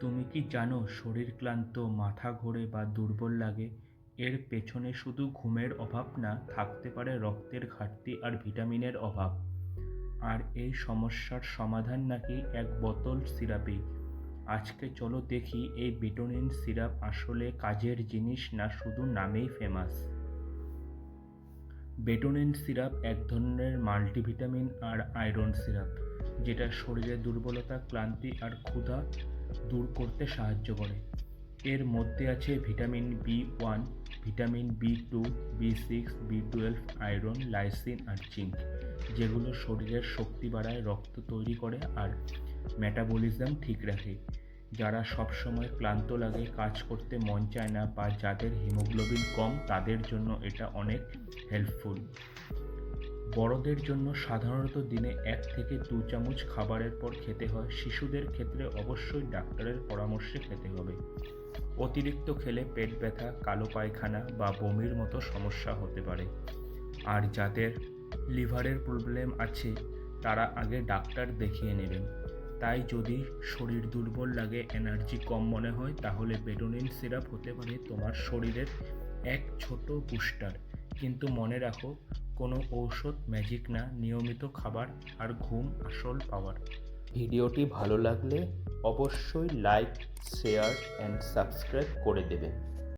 তুমি কি জানো শরীর ক্লান্ত, মাথা ঘোরে বা দুর্বল লাগে? এর পেছনে শুধু ঘুমের অভাব না, থাকতে পারে রক্তের ঘাটতি আর ভিটামিনের অভাব। আর এই সমস্যার সমাধান নাকি এক বোতল সিরাপে আজকে চলো দেখি এই বিটোনিন সিরাপ আসলে কাজের জিনিস না শুধু নামেই ফেমাস বেটোনিন সিরাপ এক ধরনের মাল্টিভিটামিন আর আয়রন সিরাপ, যেটা শরীরের দুর্বলতা, ক্লান্তি আর ক্ষুধা দূর করতে সাহায্য করে। এর মধ্যে আছে vitamin B one, vitamin B two, B six, B twelve, iron, lysine আর জিঙ্ক, যেগুলো শরীরের শক্তি বাড়ায়, রক্ত তৈরি করে আর মেটাবলিজম ঠিক রাখে। যারা সবসময় ক্লান্ত লাগে, কাজ করতে মন চায় না বা যাদের হিমোগ্লোবিন কম, তাদের জন্য এটা অনেক হেল্পফুল। বড়দের জন্য সাধারণত দিনে এক থেকে দু চামচ খাবারের পর খেতে হয়। শিশুদের ক্ষেত্রে অবশ্যই ডাক্তারের পরামর্শে খেতে হবে। অতিরিক্ত খেলে পেট ব্যথা, কালো পায়খানা বা বমির মতো সমস্যা হতে পারে। আর যাদের লিভারের প্রবলেম আছে, তারা আগে ডাক্তার দেখিয়ে নেবেন। তাই যদি শরীর দুর্বল লাগে, এনার্জি কম মনে হয়, তাহলে বেডোনিন সিরাপ হতে পারে তোমার শরীরের এক ছোট বুস্টার। কিন্তু মনে রাখো কোনো ঔষধ ম্যাজিক না, নিয়মিত খাবার আর ঘুম আসল পাওয়ার ভিডিওটি ভালো লাগলে অবশ্যই লাইক শেয়ার অ্যান্ড সাবস্ক্রাইব করে দেবেন।